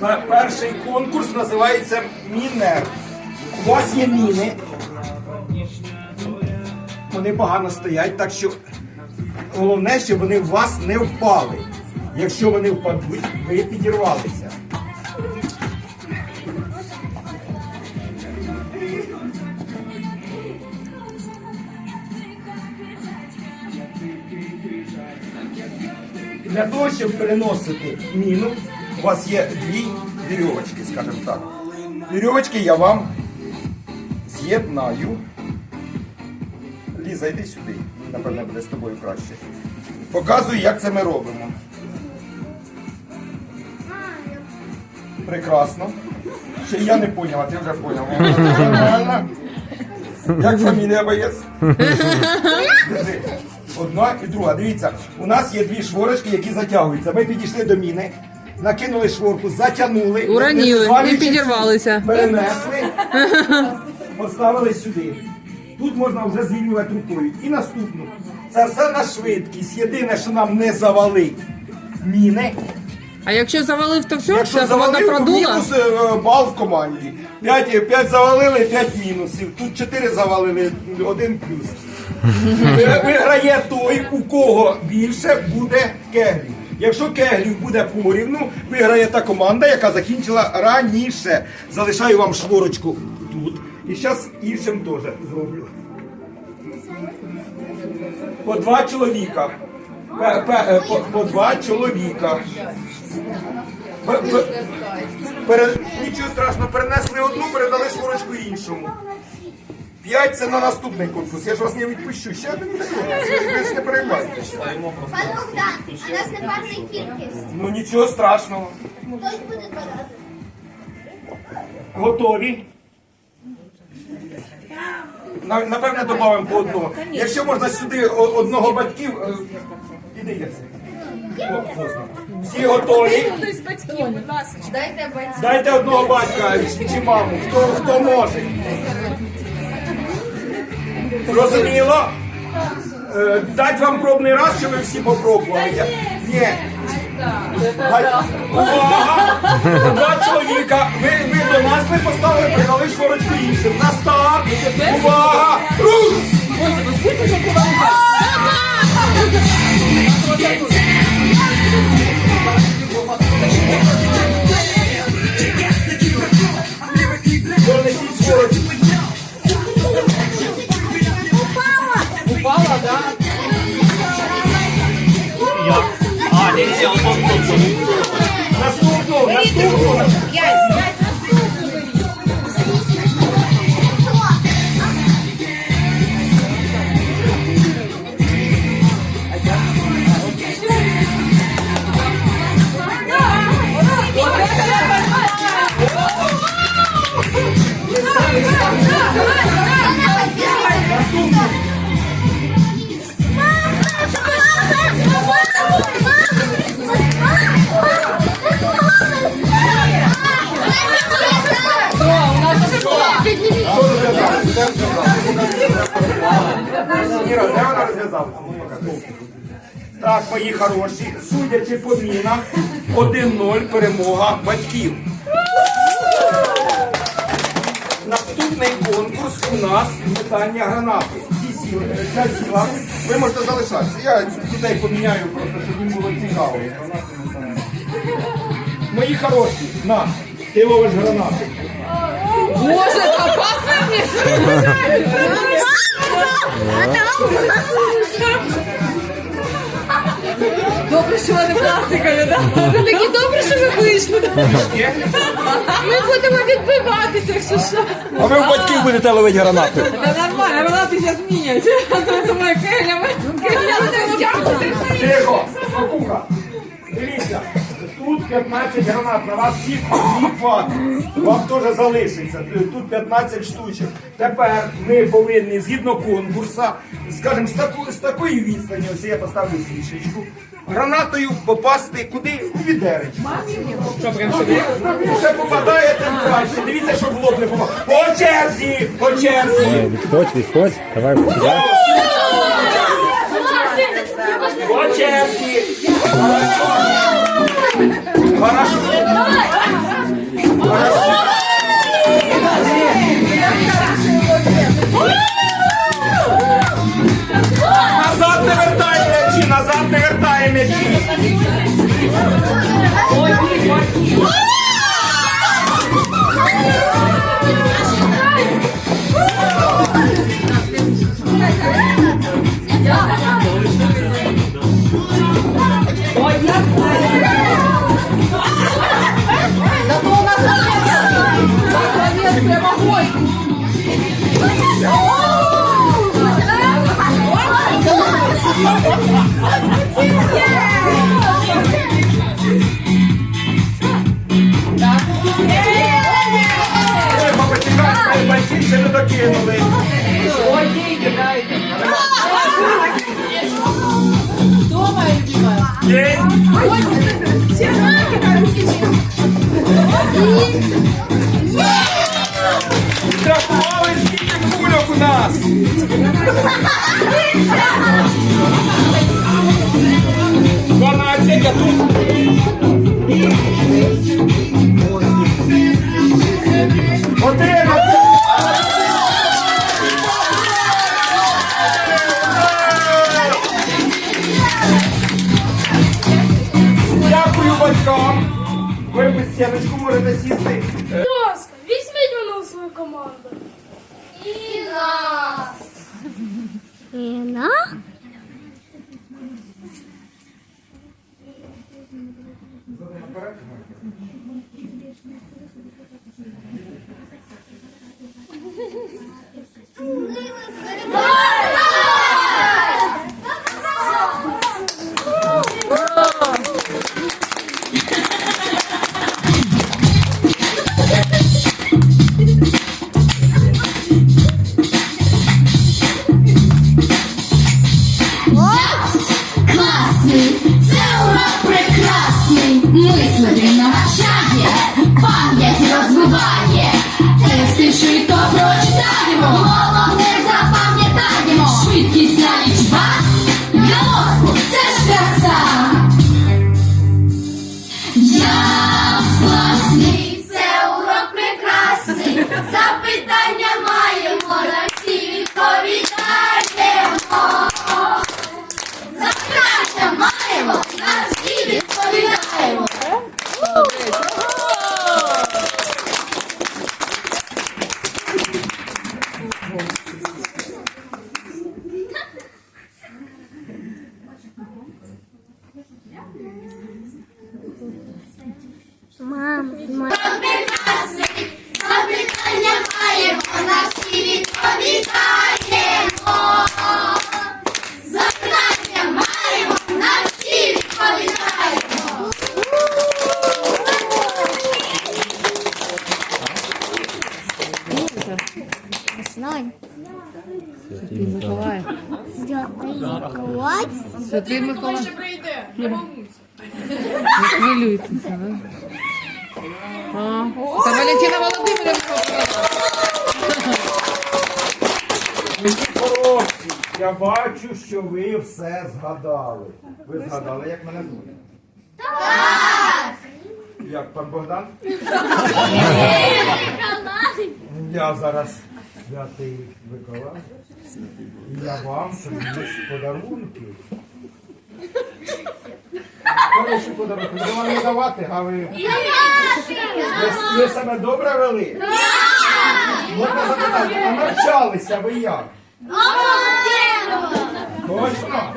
Пе- Перший конкурс називається Мінер. У вас є міни. Вони погано стоять, так що головне, щоб вони в вас не впали. Якщо вони впадуть, ви підірвалися. Для того, щоб переносити міну, у вас є дві вірьовочки, скажімо так. Вірьовочки я вам з'єднаю. Ліза, йди сюди. Напевне, буде з тобою краще. Показую, як це ми робимо. Прекрасно. Ще я не поняв, а ти вже поняв. Як фамілія боєць? Держи. Одна і друга. Дивіться, у нас є дві шворочки, які затягуються. Ми підійшли до міни, накинули шворку, затягнули. Звалюючи і підірвалися. Перенесли, поставили сюди. Тут можна вже звільнювати рукою. І наступну. Це все на швидкість. Єдине, що нам не завалить міни. А якщо завалив, то все, Якщо вся завалив, то продула. мінус е, бал в команді. 5, 5 завалили, 5 мінусів. Тут 4 завалили, один плюс. Ви- Виграє той, у кого більше буде кеглів. Якщо кеглів буде порівну, виграє та команда, яка закінчила раніше. Залишаю вам шворочку тут. І зараз іншим теж зроблю. По два чоловіка. Пе- пе- е, По, по два чоловіка. Нічого страшного, перенесли одну, передали шворочку іншому. П'ять це на наступний конкурс. Я ж вас не відпущу. Ще один. Ви ж не переймайтеся. Пан Богдан, у нас непарна кількість. Ну нічого страшного. Хтось буде два рази. Готові. На- Напевне, додамо по одному. Якщо можна сюди одного батьків. е, Іди. Всі готові. Дайте одного батька чи, маму, хто може. Зрозуміло? Е, Дать вам пробний раз, щоб ви всі попробували. Ні. Увага! Два чоловіка. Ви, ви до нас ви поставили, придали шворочку іншим. На старт! Увага! Рух! Наступну, наступну. Іра, де вона розв'язала? Так, мої хороші, судячи по мінах, 1-0 перемога батьків. Наступний конкурс у нас метання гранати. Ви можете залишатися. Я дітей поміняю просто, щоб їм було цікаво. Мої хороші, на, ти ловиш гранати. Боже, та пахне! Добре, що вони пластикові, так? Такі добре, що ви вийшли. Ми будемо відбиватися, якщо що. А ви в батьків будете ловити гранати. Та нормально, вона ти зараз мінять. Це моя келями. Тихо! Макуха! Дивіться, 15 гранат, на вас всіх дві хватить. Вам теж залишиться. Тут 15 штучок. Тепер ми повинні згідно конкурсу, скажімо, з, таку, з такої відстані, ось я поставлю свічечку, гранатою попасти куди? У відеречку. Ще попадає, тим краще. Дивіться, щоб в лоб не попав. По черзі! По черзі! Відходь, відходь, давай сюди. По черзі! Хорошо. Хорошо. Назад не вертай м'ячі, назад не вертай м'ячі. Мене Знай. Святий Миколай. Святий Миколай. Не хвилюйтеся, да? А, це Валентина Володимирівна. Я бачу, що ви все згадали. Ви згадали, як мене звуть? Так! Як пан Богдан? Я зараз святий Миколай. І я вам приніс подарунки. Хороші подарунки. Ви вам не давати, а ви, ви, ви себе добре вели? Можна запитати, а навчалися ви як? Точно?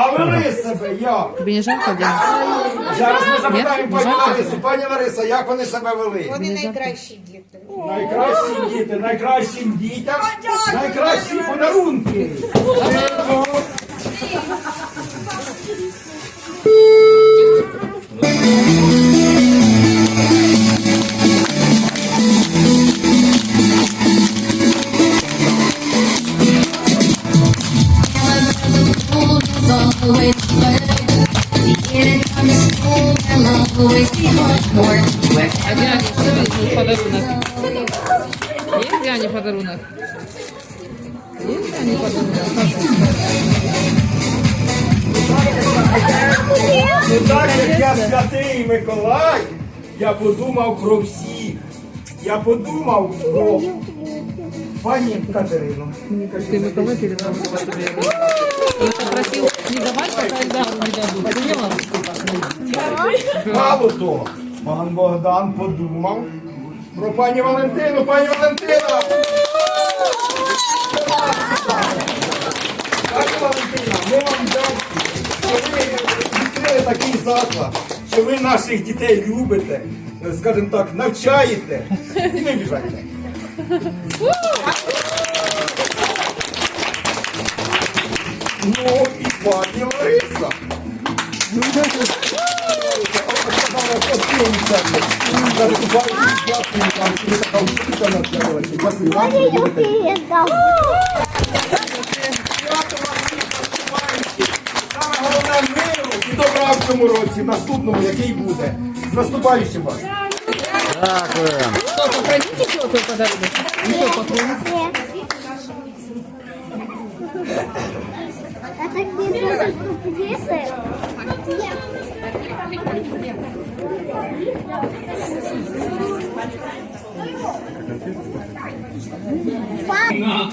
А вели себе як? Тобі не жалко, Діана? Зараз ми запитаємо Ні? пані Ларису. Пані Лариса, як вони себе вели? Вони найкращі діти. Найкращі діти, найкращим дітям, найкращі подарунки. Always Get it from school, there'll always be much more. А Діані, що подарунок? Є Діані подарунок? Є Діані подарунок? Ну так як я святий Миколай, я подумав про всіх. Я подумав про пані Катерину. Ты Миколай передал тобі. Я не давать, пока Эльдару не дадут. Мало того, пан Богдан подумав про пані Валентину. Пані Валентина! Пані Валентина, ми вам дякуємо, що ви відкрили такий заклад, що ви наших дітей любите, скажімо так, навчаєте і не біжайте. Ну пані Лариса. Головне миру і добра в цьому році, в наступному, який буде. З наступаючим вас. Дякую. Попросите теплый подарок. Еще поклон. А дуже купити. Мама,